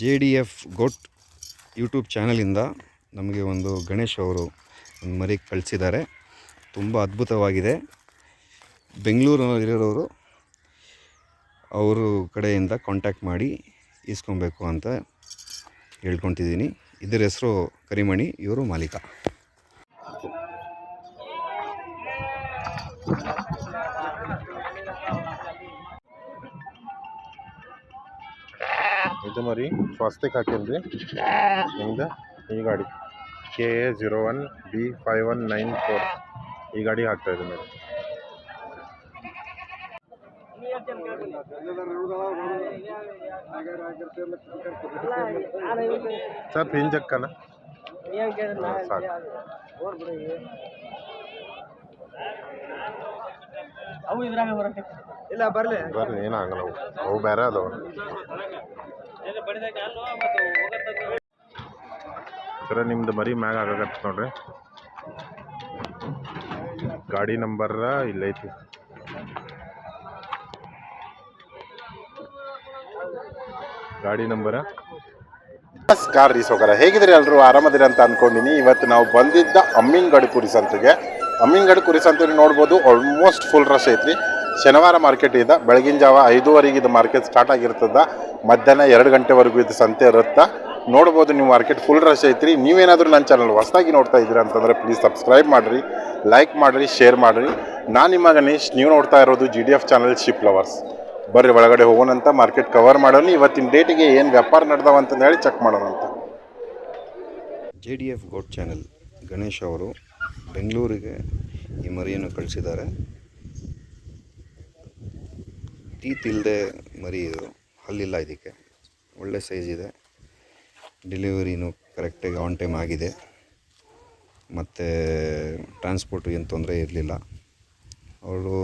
J D F goat YouTube ಚಾನಲಿಂದ ನಮಗೆ ಒಂದು ಗಣೇಶ್ ಅವರು ಒಂದು ಮರಿ ಕಳಿಸಿದ್ದಾರೆ. ತುಂಬ ಅದ್ಭುತವಾಗಿದೆ. ಬೆಂಗಳೂರಿನಲ್ಲಿರೋರು ಅವರು ಕಡೆಯಿಂದ ಕಾಂಟ್ಯಾಕ್ಟ್ ಮಾಡಿ ಇಸ್ಕೊಬೇಕು ಅಂತ ಹೇಳ್ಕೊತಿದ್ದೀನಿ. ಇದರ ಹೆಸರು ಕರಿಮಣಿ, ಇವರು ಮಾಲೀಕ. ಇದು ಮರಿ ಸ್ವಾಸ್ತಿಕ್ ಹಾಕೇನ್ರಿ ನಿಮ್ದು ಈ ಗಾಡಿ K A zero one B five one nine four ಈ ಗಾಡಿ ಹಾಕ್ತಾ ಇದೆ ಮೇಡಮ್ ಸರ್ ಪಿಂಜ್ ಅಕ್ಕನ ಸಾಕು ಅವು ಇದ್ರಾಗ ಬರಕ್ಕೆ ಇಲ್ಲ ಬರ್ಲಿ ಬರ್ರಿ ಏನಾಗಲ್ಲ ಅವು ಅವು ಬೇರೆ ಅದಾವ ಸರ ನಿಮ್ದು ಮರಿ ಮ್ಯಾಗ ಆಗಾಕತ್ತ ನೋಡ್ರಿ. ಗಾಡಿ ನಂಬರ್ ಇಲ್ಲೈತಿ ಗಾಡಿ ನಂಬರ? ನಮಸ್ಕಾರ ರೀ ಸೋಕರ. ಹೇಗಿದ್ರಿ ಎಲ್ಲರೂ ಆರಾಮದಿರಿ ಅಂತ ಅನ್ಕೊಂಡಿನಿ. ಇವತ್ತು ನಾವು ಬಂದಿದ್ದ ಅಮ್ಮಿಂಗಡಿ ಕುರಿ ಸಂತೆಗೆ. ಅಮ್ಮಿನಗಡಿ ಕುರಿ ಸಂತೆ ನೋಡ್ಬೋದು ಆಲ್ಮೋಸ್ಟ್ ಫುಲ್ ರಶ್ ಐತ್ರಿ. ಶನಿವಾರ ಮಾರ್ಕೆಟ್ ಇದೆ. ಬೆಳಗಿನ ಜಾವ ಐದೂವರೆಗೆ ಇದು ಮಾರ್ಕೆಟ್ ಸ್ಟಾರ್ಟ್ ಆಗಿರ್ತದ. ಮಧ್ಯಾಹ್ನ ಎರಡು ಗಂಟೆವರೆಗೂ ಇದು ಸಂತೆ ಇರುತ್ತೆ? ನೋಡ್ಬೋದು ನೀವು ಮಾರ್ಕೆಟ್ ಫುಲ್ ರಶ್ ಐತ್ರಿ. ನೀವೇನಾದರೂ ನನ್ನ ಚಾನಲ್ ಹೊಸದಾಗಿ ನೋಡ್ತಾ ಇದ್ದೀರಾ ಅಂತಂದ್ರೆ ಪ್ಲೀಸ್ ಸಬ್ಸ್ಕ್ರೈಬ್ ಮಾಡಿರಿ ಲೈಕ್ ಮಾಡಿರಿ ಶೇರ್ ಮಾಡಿರಿ. ನಾನು ನಿಮ್ಮ ಗಣೇಶ್ ನೀವು ನೋಡ್ತಾ ಇರೋದು G D F channel sheep lovers ಬರ್ರಿ ಒಳಗಡೆ ಹೋಗೋಣಂತ ಮಾರ್ಕೆಟ್ ಕವರ್ ಮಾಡೋಣ. ಇವತ್ತಿನ ಡೇಟಿಗೆ ಏನು ವ್ಯಾಪಾರ ನಡೆದಾವ ಅಂತಂದು ಹೇಳಿ ಚೆಕ್ ಮಾಡೋಣ ಅಂತ. J D F goat channel Ganesh ಅವರು ಬೆಂಗಳೂರಿಗೆ ಈ ಮರಿಯನ್ನು ಕಳಿಸಿದ್ದಾರೆ. ತೀತಿಲ್ಲದೆ ಇಲ್ಲದೆ ಮರಿ ಇದು. ಹಲ್ಲಿಲ್ಲ ಇದಕ್ಕೆ. ಒಳ್ಳೆ ಸೈಜ್ ಇದೆ. ಡೆಲಿವರಿನೂ ಕರೆಕ್ಟಾಗಿ ಆನ್ ಟೈಮ್ ಆಗಿದೆ. ಮತ್ತು ಟ್ರಾನ್ಸ್ಪೋರ್ಟ್ ಏನು ತೊಂದರೆ ಇರಲಿಲ್ಲ. ಅವರು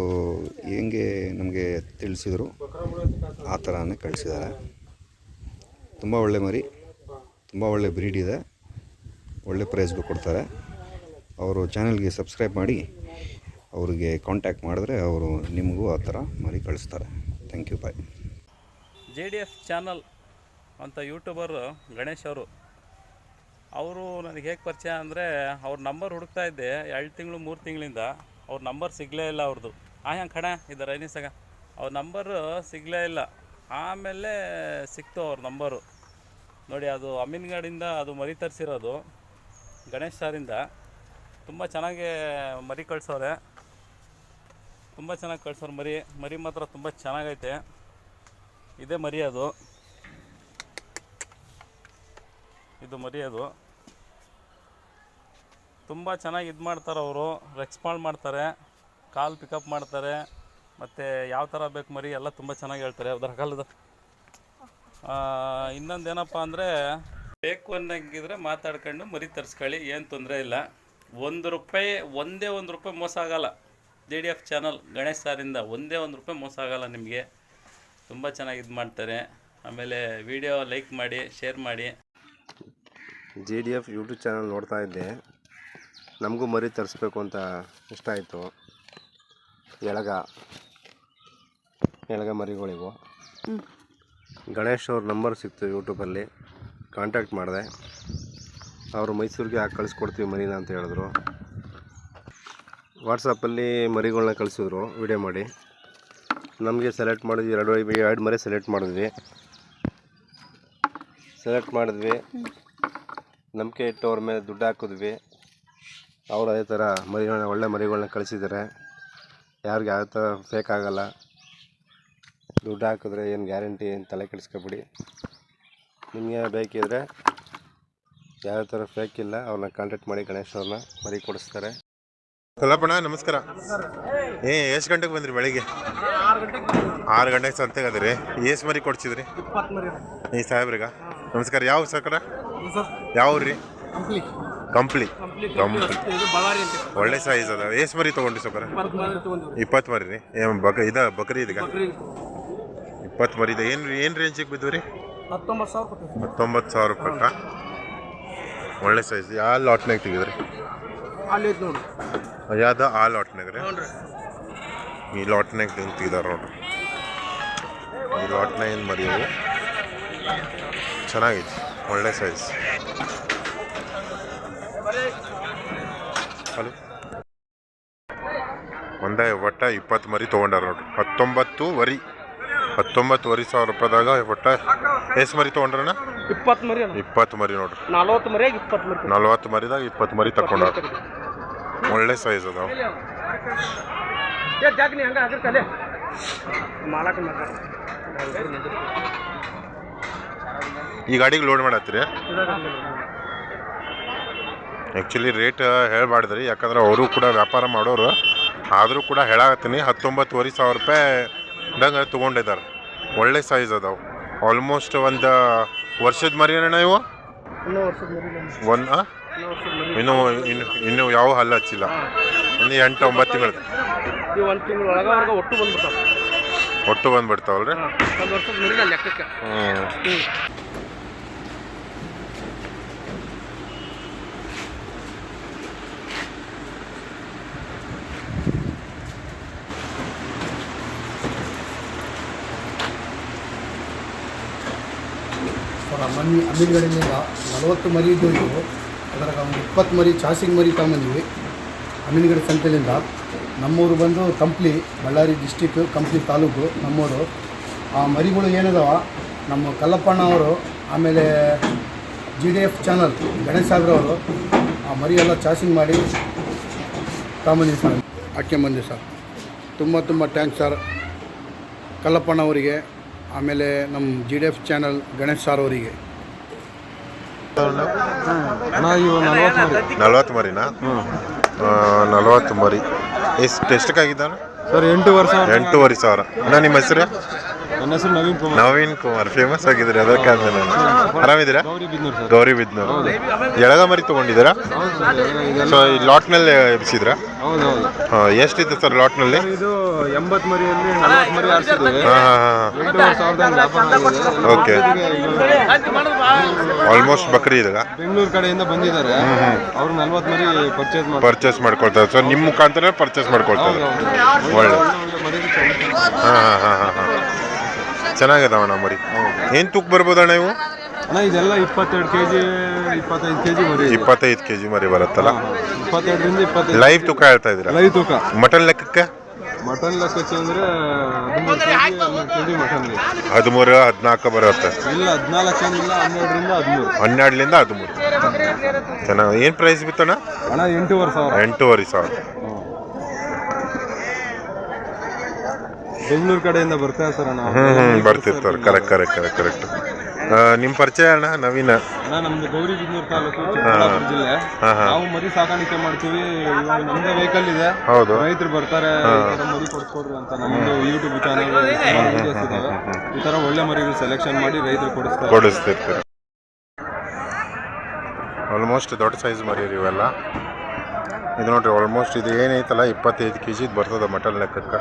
ಹೆಂಗೆ ನಮಗೆ ತಿಳಿಸಿದರು, ಆ ಥರನೇ ಕಳಿಸಿದ್ದಾರೆ. ತುಂಬ ಒಳ್ಳೆ ಮರಿ, ತುಂಬ ಒಳ್ಳೆ ಬ್ರೀಡ್ ಇದೆ. ಒಳ್ಳೆ ಪ್ರೈಸ್ಗೂ ಕೊಡ್ತಾರೆ. ಅವರು ಚಾನಲ್ಗೆ ಸಬ್ಸ್ಕ್ರೈಬ್ ಮಾಡಿ, ಅವರಿಗೆ ಕಾಂಟ್ಯಾಕ್ಟ್ ಮಾಡಿದ್ರೆ ಅವರು ನಿಮಗೂ ಆ ಥರ ಮರಿ ಕಳಿಸ್ತಾರೆ. Thank you bye J D F channel ಅಂತ ಯೂಟ್ಯೂಬರು ಗಣೇಶ್ ಅವರು ಅವರು ನನಗೆ ಹೇಗೆ ಪರಿಚಯ ಅಂದರೆ ಅವ್ರ ನಂಬರ್ ಹುಡುಕ್ತಾ ಇದ್ದೆ ಎರಡು ತಿಂಗಳು, ಮೂರು ತಿಂಗಳಿಂದ. ಅವ್ರ ನಂಬರ್ ಸಿಗಲೇ ಇಲ್ಲ ಅವ್ರದ್ದು. ಆ ಹ್ಯಾಂಗೆ ಕಣ ಇದು ರೈನಿಸಾಗ ಅವ್ರ ನಂಬರು ಸಿಗಲೇ ಇಲ್ಲ. ಆಮೇಲೆ ಸಿಕ್ತು ಅವ್ರ ನಂಬರು. ನೋಡಿ, ಅದು ಅಮೀನ್ಗಡಿಂದ ಅದು ಮರಿ ತರಿಸಿರೋದು ಗಣೇಶ್ ಸಾರಿಂದ. ತುಂಬ ಚೆನ್ನಾಗಿ ಮರಿ ಕಳ್ಸೋರೆ ತುಂಬ ಚೆನ್ನಾಗಿ ಕಳ್ಸೋರು ಮರಿ. ಮರಿ ಮಾತ್ರ ತುಂಬ ಚೆನ್ನಾಗೈತೆ. ಇದೇ ಮರಿ ಅದು. ಇದು ಮರಿ ಅದು. ತುಂಬ ಚೆನ್ನಾಗಿ ಇದು ಮಾಡ್ತಾರೆ ಅವರು. ರೆಸ್ಪಾಂಡ್ ಮಾಡ್ತಾರೆ. ಕಾಲ್ ಪಿಕಪ್ ಮಾಡ್ತಾರೆ. ಮತ್ತು ಯಾವ ಥರ ಬೇಕು ಮರಿ ಎಲ್ಲ ತುಂಬ ಚೆನ್ನಾಗಿ ಹೇಳ್ತಾರೆ ಅದರ ಕಾಲದ. ಇನ್ನೊಂದು ಏನಪ್ಪ ಅಂದರೆ ಬೇಕು ಅನ್ನಂಗಿದ್ರೆ ಮಾತಾಡ್ಕೊಂಡು ಮರಿ ತರಿಸ್ಕೊಳ್ಳಿ. ಏನು ತೊಂದರೆ ಇಲ್ಲ. ಒಂದು ರೂಪಾಯಿ, ಒಂದೇ ಒಂದು ರೂಪಾಯಿ ಮೋಸ ಆಗೋಲ್ಲ. J D F channel Ganesh ಸಾರಿಂದ ಒಂದೇ ಒಂದು ರೂಪಾಯಿ ಮೋಸ ಆಗೋಲ್ಲ ನಿಮಗೆ. ತುಂಬ ಚೆನ್ನಾಗಿ ಇದು ಮಾಡ್ತಾರೆ. ಆಮೇಲೆ ವಿಡಿಯೋ ಲೈಕ್ ಮಾಡಿ ಶೇರ್ ಮಾಡಿ. G D F YouTube channel ನೋಡ್ತಾ ಇದ್ದೆ. ನಮಗೂ ಮರಿ ತರಿಸ್ಬೇಕು ಅಂತ ಇಷ್ಟ ಆಯಿತು. ಎಳಗ ಎಳಗ ಮರಿಗಳಿಗೂ ಗಣೇಶ್ ಅವ್ರ ನಂಬರ್ ಸಿಕ್ತು ಯೂಟ್ಯೂಬಲ್ಲಿ ಕಾಂಟ್ಯಾಕ್ಟ್ ಮಾಡಿದೆ. ಅವರು ಮೈಸೂರಿಗೆ ಹಾಕಿ ಕಳಿಸ್ಕೊಡ್ತೀವಿ ಮರಿನ ಅಂತ ಹೇಳಿದ್ರು. ವಾಟ್ಸಪ್ಪಲ್ಲಿ ಮರಿಗಳನ್ನ ಕಳಿಸಿದ್ರು ವಿಡಿಯೋ ಮಾಡಿ. ನಮಗೆ ಸೆಲೆಕ್ಟ್ ಮಾಡಿದ್ವಿ, ಎರಡು ಎರಡು ಮರಿ ಸೆಲೆಕ್ಟ್ ಮಾಡಿದ್ವಿ. ಸೆಲೆಕ್ಟ್ ಮಾಡಿದ್ವಿ. ನಂಬಿಕೆ ಇಟ್ಟು ಅವ್ರ ಮೇಲೆ ದುಡ್ಡು ಹಾಕಿದ್ವಿ. ಅವರು ಅದೇ ಥರ ಮರಿಗಳನ್ನ ಒಳ್ಳೆ ಮರಿಗಳನ್ನ ಕಳಿಸಿದ್ದಾರೆ. ಯಾರಿಗೆ ಯಾವ ಥರ ಫೇಕ್ ಆಗಲ್ಲ. ದುಡ್ಡು ಹಾಕಿದ್ರೆ ಏನು ಗ್ಯಾರಂಟಿ ಏನು ತಲೆ ಕೆಡಿಸ್ಕೊಬಿಡಿ. ನಿಮಗೆ ಬೇಕಿದ್ರೆ ಯಾವ ಥರ ಫೇಕ್ ಇಲ್ಲ, ಅವ್ರನ್ನ ಕಾಂಟ್ಯಾಕ್ಟ್ ಮಾಡಿ ಗಣೇಶ್ ಅವ್ರನ್ನ ಮರಿ ಕೊಡಿಸ್ತಾರೆ. ಕಲ್ಲಪ್ಪಣ್ಣ ನಮಸ್ಕಾರ. ಏ, ಎಷ್ಟು ಗಂಟೆಗೆ ಬಂದ್ರಿ ಬೆಳಿಗ್ಗೆ? ಆರು ಗಂಟೆಗೆ ಸಂತೆಗೆ ಅದಿರಿ ಏಸ್ ಮರಿ ಕೊಡ್ಸಿದ್ರಿ? ಈ ಸಾಹೇಬ್ರಿಗ? ನಮಸ್ಕಾರ ಯಾವ ಸರ್ಕಾರ ಯಾವ ರೀ ಕಂಪ್ಲಿ. ಕಂಪ್ಲಿ. ಒಳ್ಳೆ ಸೈಜ್ ಅದ. ಏಸ್ ಮರಿ ತೊಗೊಂಡ್ರಿ ಸರ್ಕಾರ ಇಪ್ಪತ್ತು ಮರಿ ರೀ ಏನು ಬಕ ಇದ ಬಕರಿ ಇದೀಗ? ಇಪ್ಪತ್ತು ಮರಿ ಇದೆ. ಏನು ಏನು ರೇಂಜಿಗೆ ಬಿದ್ದು ರೀ ಹತ್ತೊಂಬತ್ತು ಸಾವಿರ ರೂಪಾಯಿ ಒಳ್ಳೆ ಸೈಜ್ ಯಾವ ಲಾಟ್ನಾಗ ತೆಗಿದ್ರಿ ಯಾವ್ದು ಆ ಲಾಟ್ನಾಗ ರೀ ಈ ಲಾಟ್ನಾಗ ನಿಂತಿದ್ದಾರೆ ನೋಡ್ರಿ. ಈ ಲಾಟ್ನ ಏನು ಮರಿ ಚೆನ್ನಾಗಿತ್ತು ಚೆನ್ನಾಗೈತಿ ಒಳ್ಳೆ ಸೈಜ್ ಹಲೋ? ಒಂದೇ ಒಟ್ಟ ಇಪ್ಪತ್ತು ಮರಿ ತೊಗೊಂಡಾರ ನೋಡ್ರಿ. ಹತ್ತೊಂಬತ್ತು ವರಿ ಹತ್ತೊಂಬತ್ತು ವರಿ ಸಾವಿರ ರೂಪಾಯಿದಾಗ ಒಟ್ಟ ಎಷ್ಟು ಮರಿ ತೊಗೊಂಡ್ರಣ್ಣ? ಇಪ್ಪತ್ತು ಮರಿ ಇಪ್ಪತ್ತು ಮರಿ ನೋಡ್ರಿ. ನಲ್ವತ್ತು ಮರಿ ಇಪ್ಪತ್ತು ಮರಿ ನಲ್ವತ್ತು ಮರಿದಾಗ ಇಪ್ಪತ್ತು ಮರಿ ತಕೊಂಡಾರ. ಒಳ್ಳೆ ಸೈಜ್ ಅದಾವ. ಏ ಜಾಗ ನೀ ಹಂಗ ಆಗಿರ್ತಲೆ ಈ ಗಾಡಿಗೆ ಲೋಡ್ ಮಾಡತ್ತೀರಿ? ಆ್ಯಕ್ಚುಲಿ ರೇಟ್ ಹೇಳ್ಬಾರ್ದ್ರಿ ಯಾಕಂದ್ರೆ ಅವರು ಕೂಡ ವ್ಯಾಪಾರ ಮಾಡೋರು. ಆದರೂ ಕೂಡ ಹೇಳಾಕತ್ತೀನಿ ಹತ್ತೊಂಬತ್ತುವರೆ ಸಾವಿರ ರೂಪಾಯಿದಂಗೆ ತೊಗೊಂಡಿದ್ದಾರೆ. ಒಳ್ಳೆ ಸೈಜ್ ಅದಾವೆ. ಆಲ್ಮೋಸ್ಟ್ ಒಂದು ವರ್ಷದ ಮರಿ ಅಣ್ಣ ಇವು. ಒಂದು ಇನ್ನೂ ಇನ್ನು ಇನ್ನೂ ಯಾವ ಹಲ್ಲು ಹಚ್ಚಿಲ್ಲ. ಒಂದು ಎಂಟು ಒಂಬತ್ತು ತಿಂಗಳು. ಈ ಒಂದು ತಿಂಗಳ ಒಳಗವರೆಗೆ ಒಟ್ಟು ಬಂದ್ಬಿಡ್ತಾವ. ಒಟ್ಟು ಬಂದ್ಬಿಡ್ತಾವಲ್ರಿ? ಒಂದು ವರ್ಷದ ಮರಿನ ಲೆಕ್ಕಕ್ಕೆ. ಹ್ಞೂ ಮನಿ ಅಮೀನ್ಗಡಿನಿಂದ ನಲವತ್ತು ಮರಿ ಇದ್ದು ಅದರಾಗ ಒಂದು ಇಪ್ಪತ್ತು ಮರಿ ಚಾಸಿಂಗ್ ಮರಿ ತಗೊಂಡ್ಬಂದ್ವಿ ಅಮೀನ್ಗಡಿ ಸಂತೆಲಿಂದ. ನಮ್ಮೂರು ಬಂದು ಕಂಪ್ಲಿ ಬಳ್ಳಾರಿ ಡಿಸ್ಟಿಕ್ ಕಂಪ್ಲಿ ತಾಲೂಕು ನಮ್ಮೂರು. ಆ ಮರಿಗಳು ಏನದಾವ ನಮ್ಮ ಕಲ್ಲಪ್ಪಣ್ಣ ಅವರು ಆಮೇಲೆ G D F channel Ganesh ಸಾಬ್ರವರು ಆ ಮರಿ ಎಲ್ಲ ಚಾಸಿಂಗ್ ಮಾಡಿ ತಗೊಂಬಂದಿವಿ ಸರ್ ಹಾಕ್ಕೊಂಬಂದಿವಿ ಸರ್. ತುಂಬ ತುಂಬ ಟ್ಯಾಂಕ್ಸ್ ಸರ್. ಕಲ್ಲಪ್ಪಣ್ಣ ಅವರಿಗೆ ಆಮೇಲೆ ನಮ್ಮ G D F channel Ganesh sir ಅವರಿಗೆ. ನಲವತ್ತು ಮರಿನಾ? ನಲವತ್ತು ಮರಿ. ಎಷ್ಟು ಎಷ್ಟಕ್ಕಾಗಿದ್ದಾನೆ ಸರ್ ಎಂಟು ವರ್ಷ ಎಂಟೂವರೆ ಸಾವಿರ. ಅಣ್ಣ ನಿಮ್ಮ ಹೆಸರು? ನನ್ನ ಹೆಸರು ನವೀನ್ ಕುಮಾರ್. ನವೀನ್ ಕುಮಾರ್ ಫೇಮಸ್ ಆಗಿದ್ರಿ ಅದಕ್ಕೆ ಅಂದೆ ನಾನು ಆರಾಮಿದ್ದೀರಾ? ಗೌರಿ ಬಿದ್ನೂರ್ ಸರ್. ಗೌರಿ ಬಿದ್ನೂರು. ಎಳಗ ಮರಿ ತೊಗೊಂಡಿದ್ದೀರಾ? ಸೊ ಈ ಲಾಟ್ನಲ್ಲಿ ಎಬ್ಸಿದ್ರಾ ಹೌದು ಹೌದು ಹಾಂ ಎಷ್ಟಿತ್ತು ಸರ್ ಲಾಟ್ನಲ್ಲಿ ಇದು ಎಂಬತ್ತು ಮರಿಯಲ್ಲಿ ನಲವತ್ತು ಮರಿ ಆರಿಸಿದ್ವಿ ಹಾಂ ಹಾಂ ಹಾಂ. ಎಂಟೂವರೆ ಸಾವಿರದ ವ್ಯಾಪಾರ ಆಗಿದೆ. ಓಕೆ ಆಲ್ಮೋಸ್ಟ್ ಬಕ್ರಿ ಇದೆ ಬೆಂಗಳೂರು ಕಡೆಯಿಂದ ಬಂದಿದ್ದಾರೆ. ಅವ್ರು ನಲ್ವತ್ತು ಮರಿ ಪರ್ಚೇಸ್ ಮಾಡಿ ಪರ್ಚೇಸ್ ಮಾಡ್ಕೊಳ್ತಾರೆ. ಸೊ ನಿಮ್ಮ ಮುಖಾಂತರ ಪರ್ಚೇಸ್ ಮಾಡ್ಕೊಳ್ತಾರೆ. ಒಳ್ಳೆ. ಮರಿ ಹಾಂ ಹಾಂ ಹಾಂ ಹಾಂ. ಹಾಂ ಚೆನ್ನಾಗದವಣ್ಣ ಮರಿ. ಏನು ತೂಕ ಬರ್ಬೋದಣ್ಣ ಇವು? ಅಣ್ಣ ಇದೆಲ್ಲ ಇಪ್ಪತ್ತೆರಡು ಕೆ ಜಿ ಇಪ್ಪತ್ತೈದು ಕೆ ಜಿ ಮರಿ ಇಪ್ಪತ್ತೈದು ಕೆ ಜಿ ಮರಿ ಬರುತ್ತಲ್ಲ? ಇಪ್ಪತ್ತೆರಡರಿಂದ ಇಪ್ಪತ್ತೈದು ಲೈವ್ ತೂಕ ಹೇಳ್ತಾ ಇದ್ದೀರಾ? ಲೈವ್ ತೂಕ. ಮಟನ್ ಲೆಕ್ಕಕ್ಕೆ? ಮಟನ್ ಲೆಕ್ಕಕ್ಕೆ ಅಂದ್ರೆ ಹದಿಮೂರು ಕೆ ಜಿ ಹನ್ನೆರಡು ಕೆ ಜಿ ಮಟನ್ಗೆ ಹದಿಮೂರು ಹದಿನಾಲ್ಕು ಬರುತ್ತೆ. ಇಲ್ಲ ಹದಿನಾಲ್ಕು ಏನಿಲ್ಲ ಹನ್ನೆರಡರಿಂದ ಹದಿಮೂರು. ಹನ್ನೆರಡರಿಂದ ಹದಿಮೂರು. ಚೆನ್ನಾಗಿ ಏನು ಪ್ರೈಸ್ ಬಿತ್ತಣ್ಣ? ಅಣ್ಣ ಎಂಟೂವರೆ ಸಾವಿರ. ಎಂಟೂವರೆ ಸಾವಿರ. ಬೆಂಗಳೂರು ಕಡೆಯಿಂದ ಬರ್ತಾರೆ ಸರ್ ಅಣ್ಣ. ಹ್ಞೂ ಹ್ಞೂ ಬರ್ತಿರ್ತಾರೆ. ಕರೆಕ್ಟ್ ಕರೆಕ್ಟ್ ಕರೆಕ್ಟ್ ಕರೆಕ್ಟ್ ನಿಮ್ಮ ಪರಿಚಯ ಅಣ್ಣ ನವೀನ? ಅಣ್ಣ ನಮ್ದು ಗೌರಿಬಿದನೂರು ತಾಲೂಕು ಚಿಕ್ಕಬಳ್ಳಾಪುರ ಜಿಲ್ಲೆ. ಹಾಂ ಹಾಂ. ನಾವು ಮರಿ ಸಾಕಾಣಿಕೆ ಮಾಡ್ತೀವಿ. ಇವಾಗ ನಮ್ದೇ ವೆಹಿಕಲ್ ಇದೆ. ಹೌದು. ರೈತರು ಬರ್ತಾರೆ ಈ ಥರ ಮರಿ ಕೊಡ್ಸ್ಕೊಡ್ರಿ ಅಂತ ನಮ್ಮದು ಯೂಟ್ಯೂಬ್ ಚಾನಲ್ ವಿಡಿಯೋಸ್ ಇದಾವೆ. ಈ ಥರ ಒಳ್ಳೆ ಮರಿಗಳು ಸೆಲೆಕ್ಷನ್ ಮಾಡಿ ರೈತರು ಕೊಡಿಸ್ತಾರೆ. ಕೊಡಿಸ್ತಿರ್ತಾರೆ. ಆಲ್ಮೋಸ್ಟ್ ದೊಡ್ಡ ಸೈಜ್ ಮರಿ ರೀ ಇವೆಲ್ಲ. ಇದು ನೋಡ್ರಿ ಆಲ್ಮೋಸ್ಟ್ ಇದು ಏನೈತಲ್ಲ ಇಪ್ಪತ್ತೈದು ಕೆ ಜಿದು ಬರ್ತದೆ ಮಟನ್ ಲೆಕ್ಕಕ್ಕೆ.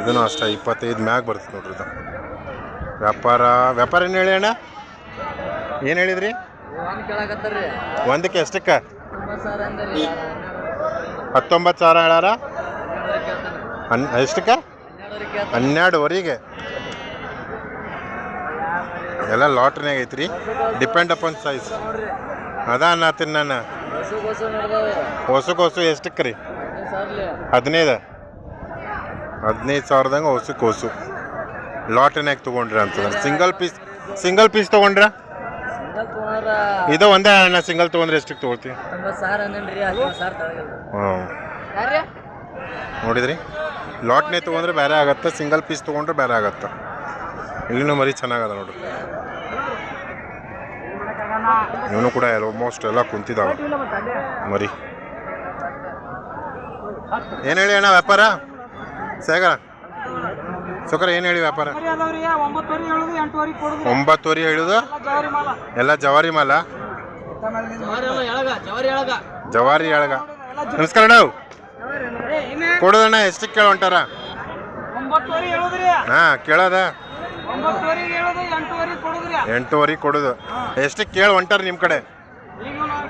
ಇದನ್ನು ಅಷ್ಟೇ, ಇಪ್ಪತ್ತೈದು ಮ್ಯಾಗ ಬರ್ತದೆ ನೋಡ್ರಿ ಇದು. ವ್ಯಾಪಾರ ವ್ಯಾಪಾರ ಏನು ಹೇಳಿ ಅಣ್ಣ? ಏನು ಹೇಳಿದ್ರಿ? ಒಂದಕ್ಕೆ ಎಷ್ಟಕ್ಕೆ? ಹತ್ತೊಂಬತ್ತು ಸಾವಿರ ಹೇಳಾರ ಹನ್, ಎಷ್ಟಕ್ಕೆ? ಹನ್ನೆರಡುವರೆಗೆ. ಎಲ್ಲ ಲಾಟ್ರಿನಾಗ ಐತ್ರಿ. ಡಿಪೆಂಡ್ ಅಪಾನ್ ಸೈಜ್ ಅದ ಅನ್ನತ್ತೀನಿ ನಾನು ಹೊಸ ಎಷ್ಟಕ್ಕೆ ರೀ? ಹದಿನೈದು. ಹದಿನೈದು ಸಾವಿರದಂಗೆ ಹೊಸ ಕೋಸು. ಲಾಟ್ರಿನಾಗ ತೊಗೊಂಡ್ರಿ ಅಂತ. ಸಿಂಗಲ್ ಪೀಸ್ ಸಿಂಗಲ್ ಪೀಸ್ ತೊಗೊಂಡ್ರ? ಇದು ಒಂದೇ ಅಣ್ಣ ಸಿಂಗಲ್ ತೊಗೊಂಡ್ರೆ ಎಷ್ಟಕ್ಕೆ ತೊಗೊಳ್ತೀವಿ ಹಾಂ ನೋಡಿದ್ರಿ? ಲಾಟ್ನೇ ತೊಗೊಂಡ್ರೆ ಬೇರೆ ಆಗತ್ತೆ ಸಿಂಗಲ್ ಪೀಸ್ ತೊಗೊಂಡ್ರೆ ಬೇರೆ ಆಗತ್ತೆ. ಇಲ್ಲಿನೂ ಮರಿ ಚೆನ್ನಾಗದ ನೋಡ್ರಿ. ಇವನು ಕೂಡ ಆಲ್ಮೋಸ್ಟ್ ಎಲ್ಲ ಕುಂತಿದ್ದಾವೆ ಮರಿ. ಏನು ಹೇಳಿ ಅಣ್ಣ ವ್ಯಾಪಾರ? ಸೇಗ ಸುಕರ ಏನು ಹೇಳಿ ವ್ಯಾಪಾರ? ಒಂಬತ್ತುವರೆ ಹೇಳುದು ಎಲ್ಲ ಜವಾರಿ ಮಾಲ. ಜವಾರಿ ಎಳಗ ನಮಸ್ಕಾರ ಅಣ್ಣ. ಕೊಡೋದಣ್ಣ ಎಷ್ಟಕ್ಕೆ ಕೇಳ ಹೊಂಟಾರ? ಹಾ ಕೇಳೋದ? ಎಂಟೂವರೆ ಕೊಡೋದು. ಎಷ್ಟಕ್ಕೆ ಕೇಳಿ ಹೊಂಟಾರ ನಿಮ್ಮ ಕಡೆ? ಕೇಳತ್ತಾರ ನಾವು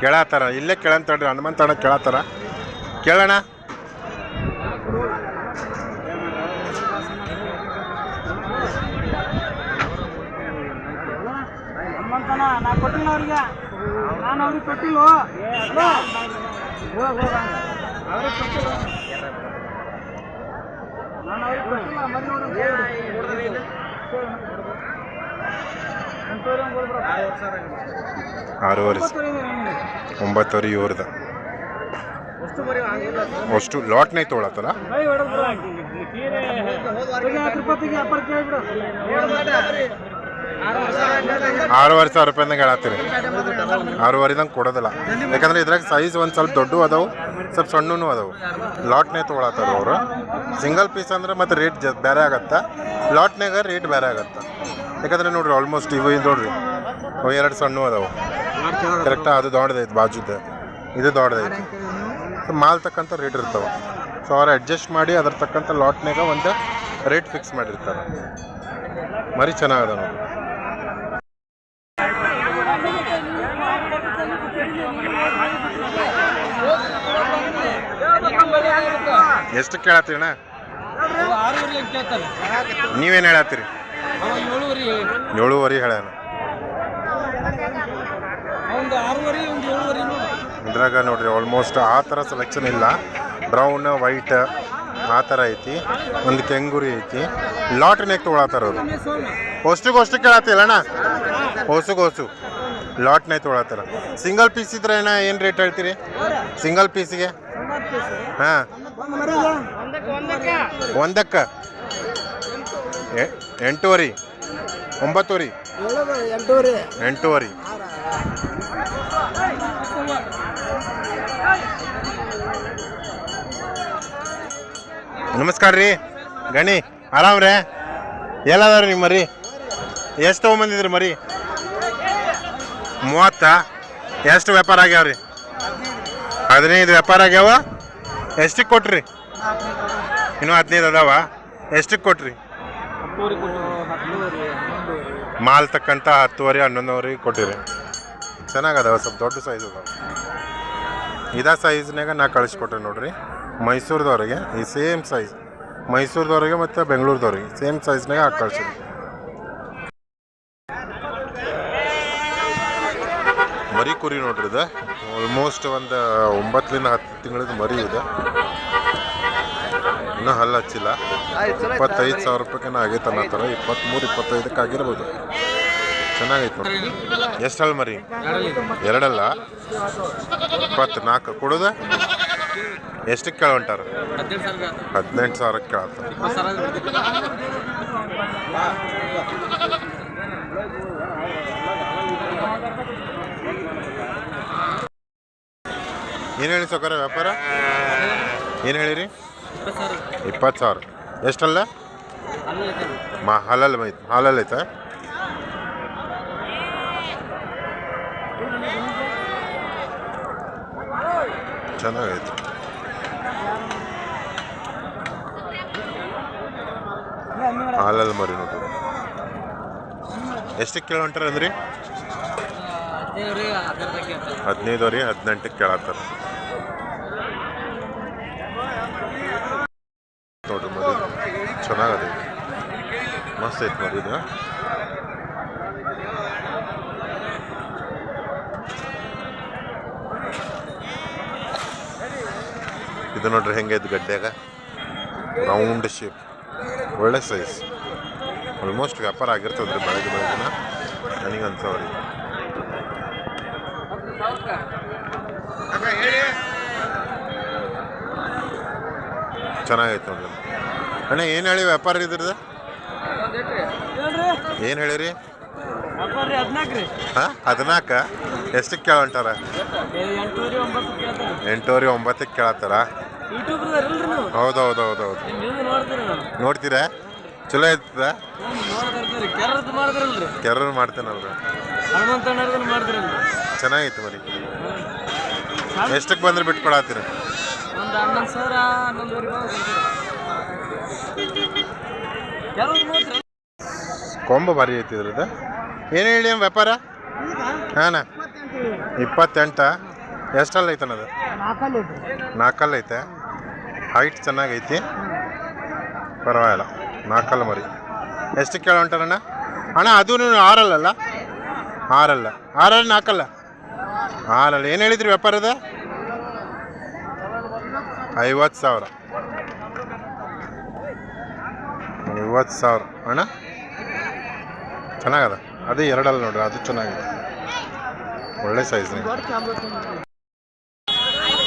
ಕೇಳತ್ತಾರ? ಇಲ್ಲೇ ಕೇಳಂತ ಹನುಮಂತಣ್ಣ ಕೇಳತ್ತಾರ. ಕೇಳೋಣ ಹನುಮಂತನ ನಾ ಕೊಟ್ಟಿಲ್ಲ ಅವ್ರಿಗೆ. ನಾನು ಅವ್ರಿಗೆ ಕೊಟ್ಟಿಲ್ಲ ಹೋಗ್ ಹೋಗ ನಾನು ಅವ್ರಿಗೆ ಕೊಟ್ಟಿಲ್ಲ ಮರಿ. ಆರೂವರೆ ಒಂಬತ್ತುವರೆ ಇವ್ರದ್ದು. ಅಷ್ಟು ಲಾಟ್ನೇ ತೊಗೊಳತ್ತಲ್ಲ? ತಿರುಪತಿಗೆ ಅಪ್ಪರ್ ಕೇಳ್ಬಿಡು. ಆರೂವರೆ ಸಾವಿರ ರೂಪಾಯಿಂದ ಹೇಳತ್ತೀರಿ. ಆರೂವರೆದಂಗೆ ಕೊಡೋದಿಲ್ಲ. ಯಾಕಂದ್ರೆ ಇದ್ರಾಗ ಸೈಜ್ ಒಂದು ಸ್ವಲ್ಪ ದೊಡ್ಡ ಅದಾವು, ಸ್ವಲ್ಪ ಸಣ್ಣನೂ ಅದಾವು. ಲಾಟ್ನೇ ತೊಗೊಳತ್ತಾರ ಅವರು. ಸಿಂಗಲ್ ಪೀಸ್ ಅಂದ್ರೆ ಮತ್ತೆ ರೇಟ್ ಜ ಬೇರೆ ಆಗತ್ತೆ? ಲಾಟ್ನಾಗ ರೇಟ್ ಬೇರೆ ಆಗತ್ತೆ? ಯಾಕಂದ್ರೆ ನೋಡ್ರಿ ಆಲ್ಮೋಸ್ಟ್ ಇವು ಇದು ನೋಡ್ರಿ. ಅವು ಎರಡು ಸಣ್ಣ ಅದಾವು. ಕರೆಕ್ಟ್ ಅದು ದೊಡ್ಡದೈತೆ, ಬಾಜುದ. ಇದು ದೊಡ್ಡದೈತೆ. ಮಾಲ್ ತಕ್ಕಂಥ ರೇಟ್ ಇರ್ತಾವೆ. ಸೊ ಅವ್ರು ಅಡ್ಜಸ್ಟ್ ಮಾಡಿ ಅದ್ರ ತಕ್ಕಂಥ ಲಾಟ್ನಾಗ ಒಂದು ರೇಟ್ ಫಿಕ್ಸ್ ಮಾಡಿರ್ತಾರೆ. ಮರಿ ಚೆನ್ನಾಗದ ನೋಡಿ ಎಷ್ಟು ಕೇಳತ್ತೀರಿ ನೀವೇನು ಹೇಳತ್ತೀರಿ? ಏಳುವರೆ ಏಳುವರೆ ಇದ್ರಾಗ ನೋಡ್ರಿ ಆಲ್ಮೋಸ್ಟ್ ಆ ಥರ ಸೆಲೆಕ್ಷನ್ ಇಲ್ಲ. ಬ್ರೌನ್ ವೈಟ್ ಆ ಥರ ಐತಿ. ಒಂದು ಕೆಂಗುರಿ ಐತಿ. ಲಾಟ್ರಿನಾಗ ತೊಗೊಳತ್ತಾರ ಅವರು. ಹೊಸ್ಟಿಗೆ ಅಷ್ಟು ಕೇಳತ್ತಿಲ್ಲ ಅಣ್ಣ? ಹೊಸುಗೆ ಹೊಸು ಲಾಟ್ನೇ ತೊಗೊಳತ್ತಾರ. ಸಿಂಗಲ್ ಪೀಸ್ ಇದ್ರೆ ಅಣ್ಣ ಏನು ರೇಟ್ ಹೇಳ್ತೀರಿ? ಸಿಂಗಲ್ ಪೀಸಿಗೆ ಹಾಂ. ಒಂದಕ್ಕೆ. ಎಂಟೂವರಿ. ಒಂಬತ್ತುವರೆ. ಎಂಟೂವರೆ. ನಮಸ್ಕಾರ ರೀ. ಗಣಿ ಆರಾಮ್ ರೇ ಎಲ್ಲದಾರ ನಿಮ್ಮ ಮರಿ? ಎಷ್ಟು ತೊಗೊಂಬಂದಿದ್ರಿ ಮರಿ? ಮೂವತ್ತ? ಎಷ್ಟು ವ್ಯಾಪಾರ ಆಗ್ಯಾವ ರೀ ಹದಿನೈದು ವ್ಯಾಪಾರ ಆಗ್ಯಾವ? ಎಷ್ಟಕ್ಕೆ ಕೊಟ್ರಿ? ಇನ್ನೂ ಹದಿನೈದು ಅದಾವ. ಎಷ್ಟಕ್ಕೆ ಕೊಟ್ರಿ? ಮಾಲ್ ತಕ್ಕಂಥ ಹತ್ತುವರೆ, ಹನ್ನೊಂದುವರೆಗೆ ಕೊಟ್ಟಿರಿ. ಚೆನ್ನಾಗದಾವ, ಸ್ವಲ್ಪ ದೊಡ್ಡ ಸೈಜ್ ಅದಾವ. ಇದೇ ಸೈಜ್ನಾಗ ನಾ ಕಳಿಸ್ಕೊಟ್ರಿ ನೋಡ್ರಿ. ಮೈಸೂರದವ್ರಿಗೆ, ಈ ಸೇಮ್ ಸೈಜ್ ಮೈಸೂರದವ್ರಿಗೆ ಮತ್ತು ಬೆಂಗಳೂರದವ್ರಿಗೆ ಸೇಮ್ ಸೈಜ್ನಾಗ ಹಾಕಿ ಕಳ್ಸಿರಿ. ಮರಿ ಕುರಿ ನೋಡ್ರಿ ಇದು ಆಲ್ಮೋಸ್ಟ್ ಒಂದು ಒಂಬತ್ತರಿಂದ ಹತ್ತು ತಿಂಗಳದ ಮರಿ ಇದೆ. ಇನ್ನೂ ಹಲ್ಲು ಹಚ್ಚಿಲ್ಲ. ಇಪ್ಪತ್ತೈದು ಸಾವಿರ ರೂಪಾಯಿಗೆ ಆಗೈತೆ ಅನ್ನತ್ತಾರ ಇಪ್ಪತ್ತ್ಮೂರು ಇಪ್ಪತ್ತೈದಕ್ಕೆ ಆಗಿರ್ಬೋದು ಚೆನ್ನಾಗೈತೆ ನೋಡಿ ಎಷ್ಟು ಹಲ್ ಮರಿ? ಎರಡಲ್ಲ. ಇಪ್ಪತ್ನಾಲ್ಕು. ಕೊಡೋದ? ಎಷ್ಟಕ್ಕೆ ಕೇಳೊಂಟಾರ ಹದಿನೆಂಟು ಸಾವಿರಕ್ಕೆ ಕೇಳತ್ತಾರ ಏನು ಹೇಳಿ ಸೌಕರ್ಯ ವ್ಯಾಪಾರ? ಏನು ಹೇಳಿರಿ? ಇಪ್ಪತ್ತು ಸಾವಿರ. ಎಷ್ಟಲ್ಲ? ಮಾ ಹಾಲಲ್ಲಿ ಮೈ ಹಾಲಲ್ಲಿ ಐತ? ಚೆನ್ನಾಗೈತೆ. ಹಾಲಲ್ಲಿ ಮರಿ ನೋಡಿ ಎಷ್ಟಕ್ಕೆ ಕೇಳೋಂಟ್ರಿ ಅಂದ್ರಿ ಹದಿನೈದುವರೆ ಹದಿನೆಂಟಕ್ಕೆ ಕೇಳತ್ತಾರ ನೋಡ್ರಿ ಮರಿ ಚೆನ್ನಾಗದ ಮಸ್ತ್ ಐತೆ ನೋಡಿ ಇದು ಇದು ನೋಡ್ರಿ ಹೆಂಗೈತೆ ಗಡ್ಡೆಗ. ರೌಂಡ್ ಶೇಪ್ ಒಳ್ಳೆ ಸೈಜ್ ಆಲ್ಮೋಸ್ಟ್ ವ್ಯಾಪಾರ ಆಗಿರ್ತದ್ರಿ ಬೆಳಗ್ಗೆ ಬೆಳಗ್ಗೆನ. ನನಗೆ ಅನ್ಸವ್ರಿ ಚೆನ್ನಾಗೈತೆ ನೋಡ್ರಿ. ಅಣ್ಣ, ಏನು ಹೇಳಿ ವ್ಯಾಪಾರ ಇದ್ರದ್ದು? ಏನು ಹೇಳಿರಿ? ಹಾಂ? ಹದಿನಾಲ್ಕು? ಎಷ್ಟಕ್ಕೆ ಕೇಳಂಟಾರ ಎಂಟೂವರೆ ಒಂಬತ್ತಕ್ಕೆ ಕೇಳತ್ತಾರ? ಹೌದು ಹೌದು ಹೌದು ಹೌದು ನೋಡ್ತೀರಿ ಚಲೋ ಐತದ? ನೋಡ್ತಿರ್ತೀರಿ. ಕೆರದ್ ಚೆನ್ನಾಗಿತ್ತು ಕೆರ ಮಾಡ್ತೇನಲ್ರಿ. ಹನುಮಂತಣ್ಣರ್ದನ್ನ ಮಾಡಿದ್ರಲ್ರಿ ಚೆನ್ನಾಗೈತೆ ಮರಿ. ಎಷ್ಟಕ್ಕೆ ಬಂದ್ರೆ ಬಿಟ್ಕೊಡತ್ತೀರ ಒಂದು ಹನ್ನೊಂದು ಸಾವಿರ ಹನ್ನೊಂದುವರೆ ಕೆರದ್ ನೋಡ್ರಿ ಕೊಂಬ ಭಾರಿ ಐತಿ ಇದ್ರದ್ದು ಏನು ಹೇಳಿ ಅಮ್ಮ ವ್ಯಾಪಾರ? ಹಾಂ ಇಪ್ಪತ್ತೆಂಟ. ಎಷ್ಟಲ್ಲ ಐತನದು ನಾಲ್ಕಲ್ಲಿ ಐತೆ ಹೈಟ್ ಚೆನ್ನಾಗೈತಿ. ಪರವಾಗಿಲ್ಲ. ನಾಲ್ಕಲ್ಲ ಮರಿ. ಎಷ್ಟು ಕೇಳೋಂಟಾರಣ್ಣ ಅಣ್ಣ, ಅದು ಆರಲ್ಲಲ್ಲ? ಆರಲ್ಲ. ಆರಲ್ಲ ನಾಲ್ಕಲ್ಲ? ಆರಲ್ಲ. ಏನು ಹೇಳಿದ್ರಿ ವ್ಯಾಪಾರದ? ಐವತ್ತು ಸಾವಿರ. ಐವತ್ತು ಸಾವಿರ. ಅಣ್ಣ? ಚೆನ್ನಾಗದ. ಅದೇ ಎರಡಲ್ಲ ನೋಡ್ರಿ, ಅದು ಚೆನ್ನಾಗಿದೆ. ಒಳ್ಳೆ ಸೈಜ್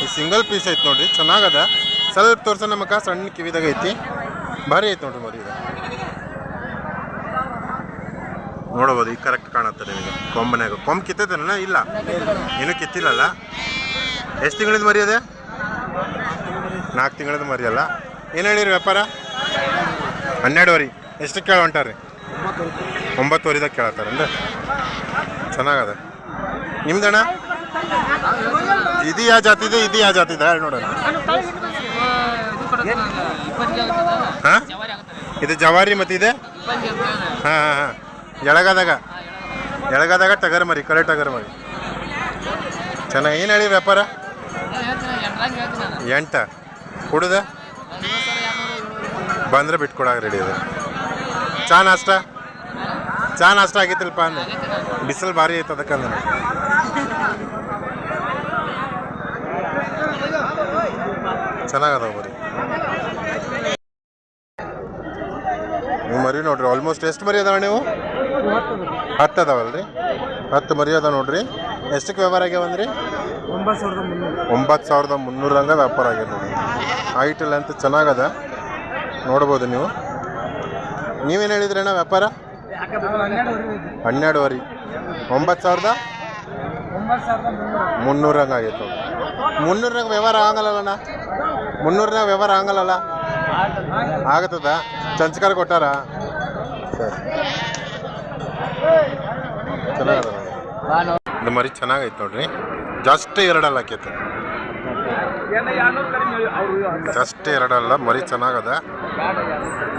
ಈ ಸಿಂಗಲ್ ಪೀಸ್ ಐತೆ ನೋಡ್ರಿ, ಚೆನ್ನಾಗದ. ಸ್ವಲ್ಪ ತೋರ್ಸ ನಮಗ ಸಣ್ಣ ಕಿವಿದಾಗ ಐತಿ. ಭಾರಿ ಐತೆ ನೋಡ್ರಿ ಮರಿ ಇದು ನೋಡ್ಬೋದು ಈಗ ಕರೆಕ್ಟ್ ಕಾಣುತ್ತೆ ನಿಮಗೆ. ಕೊಂಬನ್ಯಾಗ. ಕೊಂಬ್ ಕಿತ್ತೈತೇನ ಇಲ್ಲ. ಏನೂ ಕಿತ್ತಿಲ್ಲಲ್ಲ? ಎಷ್ಟು ತಿಂಗಳಿಂದ ಮರಿ ಅದೇ? ನಾಲ್ಕು ತಿಂಗಳದ ಮರಿ ಅಲ್ಲ. ಏನು ಹೇಳಿರಿ ವ್ಯಾಪಾರ? ಹನ್ನೆರಡುವರೆ. ಎಷ್ಟು ಕೇಳ ಹೊಂಟಾರಿ ಒಂಬತ್ತುವರೆದಾಗ ಅಂದ್ರೆ? ಚೆನ್ನಾಗದ. ನಿಮ್ದಣ್ಣ? ಇದು ಯಾವ ಜಾತಿದೆ ಇದು ಯಾವ ಜಾತಿದೆ ಹೇಳಿ ನೋಡೋಣ. ಹಾಂ? ಇದು ಜವಾರಿ ಮತ್ತು ಇದೆ? ಹಾಂ ಹಾಂ ಹಾಂ. ಎಳಗದಾಗ? ಎಳಗದಾಗ ಟಗರ್ ಮರಿ ಕರೆ ಟಗರ್ ಮರಿ ಚೆನ್ನಾಗಿ ಏನು ಹೇಳಿ ವ್ಯಾಪಾರ? ಎಂಟ. ಕುಡ್ದ? ಬಂದ್ರೆ ಬಿಟ್ಕೊಡಾಗ ರೆಡಿ ಇದೆ. ಚಾ, ನಾಷ್ಟ? ಚಾ ನಾಷ್ಟ ಆಗಿತ್ತಿಲ್ಪ ಅಂದೆ. ಬಿಸಿಲು ಭಾರಿ ಐತೆ ಅದಕ್ಕಂದ್ರೆ ಚೆನ್ನಾಗದಾವ ಬರೀ. ನೀವು ಮರಿ ನೋಡ್ರಿ ಆಲ್ಮೋಸ್ಟ್ ಎಷ್ಟು ಮರಿ ಅದಾವ ನೀವು? ಹತ್ತು ಅದಾವಲ್ರಿ? ಹತ್ತು ಮರಿ ಅದಾವ ನೋಡ್ರಿ. ಎಷ್ಟಕ್ಕೆ ವ್ಯವಹಾರ ಆಗ್ಯಾವಂದ್ರಿ ಒಂಬತ್ತು ಸಾವಿರದ ಮುನ್ನೂರು. ಒಂಬತ್ತು ಸಾವಿರದ ಮುನ್ನೂರಂಗ ವ್ಯಾಪಾರ ಆಗ್ಯದ ನೋಡಿ ಐಟಲ್ ಅಂತ ಚೆನ್ನಾಗದ? ನೋಡ್ಬೋದು ನೀವು. ನೀವೇನು ಹೇಳಿದ್ರಣ್ಣ ವ್ಯಾಪಾರ? ಹನ್ನೆರಡುವರೆ. ಒಂಬತ್ತು ಸಾವಿರದ ಮುನ್ನೂರಂಗ ಆಗೈತೆ ನೋಡಿ. ಮುನ್ನೂರಾಗ ವ್ಯವಹಾರ ಆಗಲ್ಲಣ್ಣ ಮುನ್ನೂರನಾಗ ವ್ಯವಹಾರ ಆಗಲ್ಲಲ್ಲ? ಆಗತ್ತದ? ಚಂಚಕಾರ ಕೊಟ್ಟಾರ? ಚೆನ್ನಾಗದ. ಇದು ಮರಿ ಚೆನ್ನಾಗೈತೆ ನೋಡ್ರಿ. ಜಸ್ಟ್ ಎರಡಲ್ಲ ಆಕೈತೆ. ಜಸ್ಟ್ ಎರಡಲ್ಲ, ಮರಿ ಚೆನ್ನಾಗದ.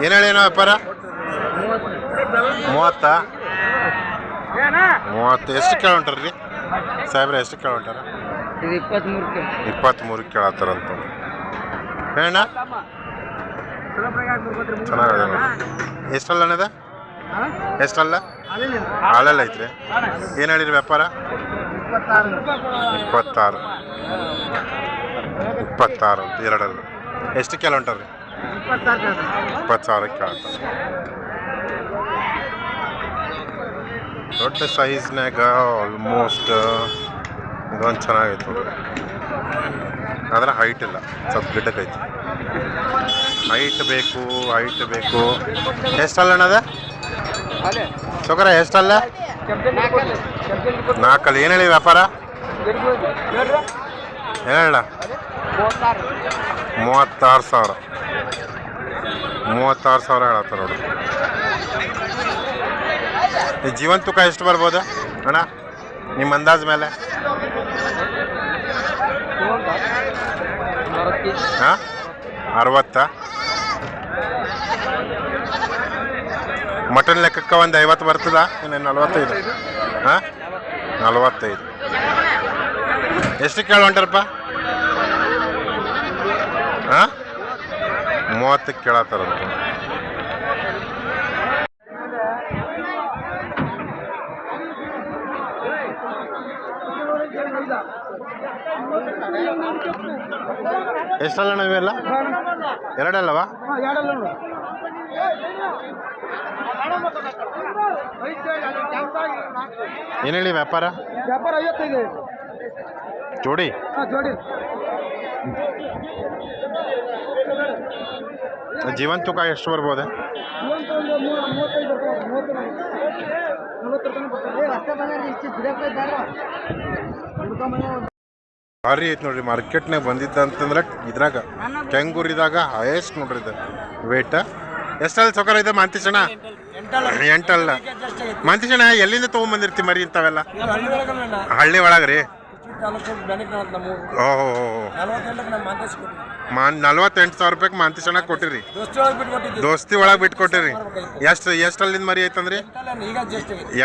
ಏನು ಹೇಳಿ ವ್ಯಾಪಾರ? ಮೂವತ್ತ? ಮೂವತ್ತು. ಎಷ್ಟು ಕೇಳೊಂಟಾರ್ರಿ ಸಾಹೇಬ್ರ ಎಷ್ಟು ಕೇಳೋಂಟಾರ? ಇಪ್ಪತ್ತ್ಮೂರಕ್ಕೆ ಇಪ್ಪತ್ತ್ಮೂರಕ್ಕೆ ಕೇಳತ್ತಾರಂತ ಹೇಳ. ಚೆನ್ನಾಗದ ಎಷ್ಟಲ್ಲ ಅಣ್ಣದ ಎಷ್ಟಲ್ಲ ಹಾಲಲ್ಲ ಐತ್ರಿ. ಏನು ಹೇಳಿರಿ ವ್ಯಾಪಾರ? ಇಪ್ಪತ್ತಾರು. ಇಪ್ಪತ್ತಾರು ಅಂತ ಎರಡಲ್ಲ ಎಷ್ಟು ಕೆಲ ರೀ ಇಪ್ಪತ್ತು ಸಾವಿರಕ್ಕೆ ಕೇಳ್ತಾರೆ ದೊಡ್ಡ ಸೈಜ್ನಾಗ ಆಲ್ಮೋಸ್ಟ್ ಇದೊಂದು ಚೆನ್ನಾಗೈತೆ ಆದರೆ ಹೈಟ್ ಇಲ್ಲ. ಸ್ವಲ್ಪ ಗಿಡಕ್ಕೈತಿ ಹೈಟ್ ಬೇಕು ಹೈಟ್ ಬೇಕು. ಎಷ್ಟಲ್ಲ ಅಣ್ಣದ ಚೊಕರ ಎಷ್ಟಲ್ಲ ನಾಲ್ಕಲ್ಲಿ. ಏನು ಹೇಳಿ ವ್ಯಾಪಾರ? ಹೇಳಣ್ಣ? ಹೇಳ ಮೂವತ್ತಾರು ಸಾವಿರ. ಮೂವತ್ತಾರು ಸಾವಿರ ಹೇಳತ್ತಾರ ನೋಡ್ರಿ ಈ ಜೀವನ್ ತುಕ ಎಷ್ಟು ಬರ್ಬೋದು? ಅಣ್ಣ, ನಿಮ್ಮ ಅಂದಾಜ್ ಮೇಲೆ. ಹಾಂ? ಅರವತ್ತ? ಮಟನ್ ಲೆಕ್ಕಕ್ಕೆ ಒಂದು ಐವತ್ತು ಬರ್ತದ ಇನ್ನೇನು ನಲ್ವತ್ತೈದು. ಹಾಂ? ನಲ್ವತ್ತೈದು. ಎಷ್ಟು ಕೇಳಿ ಹೊಂಟಾರಪ್ಪ ಹಾಂ? ಮೂವತ್ತಕ್ಕೆ ಕೇಳತ್ತಾರಂತ. ಎಷ್ಟಲ್ಲ ಇವೆಲ್ಲ ಎರಡಲ್ಲವಾ? ಏನು ಹೇಳಿ ವ್ಯಾಪಾರ? ವ್ಯಾಪಾರ ಐವತ್ತೈದು ಜೋಡಿ? ಜೋಡಿ ಜೀವನ್ ತೂಕ ಎಷ್ಟು ಬರ್ಬೋದು? ಭಾರಿ ಐತೆ ನೋಡ್ರಿ ಮಾರ್ಕೆಟ್ನಾಗ ಬಂದಿದ್ದ ಅಂತಂದ್ರೆ ಇದ್ರಾಗ ಕೆಂಗೂರಿದಾಗ ಹೈಯೆಸ್ಟ್ ನೋಡ್ರಿ ಇದು ವೇಟ ಎಷ್ಟಲ್ಲಿ ಸೊಕರ ಇದೆ ಮಾಂತಿಸಣ ಎಂಟಲ್ಲ. ಮಾಂತಿಸಣ ಎಲ್ಲಿಂದ ತೊಗೊಂಬಂದಿರ್ತಿ ಮರಿ ಇಂಥವೆಲ್ಲ? ಹಳ್ಳಿ ಒಳಗ್ರಿ? ಓಹೋ ನಲ್ವತ್ತೆಂಟು ಸಾವಿರ ರೂಪಾಯಿಗೆ ಮಾಂತಿಸಣ ಕೊಟ್ಟಿರಿ. ದೋಸ್ತಿ ಒಳಗೆ ಬಿಟ್ಟು ಕೊಟ್ಟಿರಿ ಎಷ್ಟು ಎಷ್ಟು ಅಲ್ಲಿಂದ ಮರಿ ಐತಂದ್ರಿ?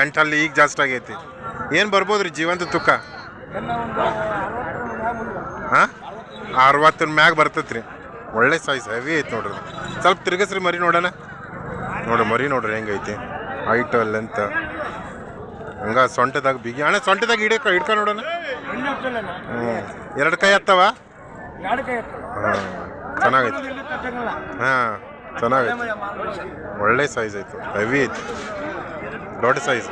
ಎಂಟಲ್ಲಿ ಈಗ ಜಾಸ್ತಿ ಆಗೈತಿ. ಏನು ಬರ್ಬೋದ್ರಿ ಜೀವಂತ ತೂಕ ಹಾಂ? ಅರವತ್ತಿನ ಮ್ಯಾಗ ಬರ್ತೈತ್ರಿ. ಒಳ್ಳೆ ಸೈಜ್ ಹೆವಿ ಐತೆ ನೋಡ್ರಿ. ಸ್ವಲ್ಪ ತಿರ್ಗಸ್ರಿ ಮರಿ ನೋಡೋಣ. ನೋಡ್ರಿ ಮರಿ ನೋಡ್ರಿ ಹೆಂಗೈತಿ ಹೈಟ್ ಲೆಂತ್ ಹಂಗ ಸೊಂಟದಾಗ ಬಿಗಿ. ಅಣ್ಣ, ಸೊಂಟದಾಗ ಹಿಡಿಯಕ ಹಿಡ್ಕ ನೋಡೋಣ. ಹ್ಞೂ ಎರಡು ಕೈ ಹತ್ತವ? ಹಾಂ ಚೆನ್ನಾಗೈತೆ. ಹಾಂ, ಚೆನ್ನಾಗೈತೆ. ಒಳ್ಳೆ ಸೈಜ್ ಐತೆ. ಹೆವಿ ಐತೆ. ದೊಡ್ಡ ಸೈಜ್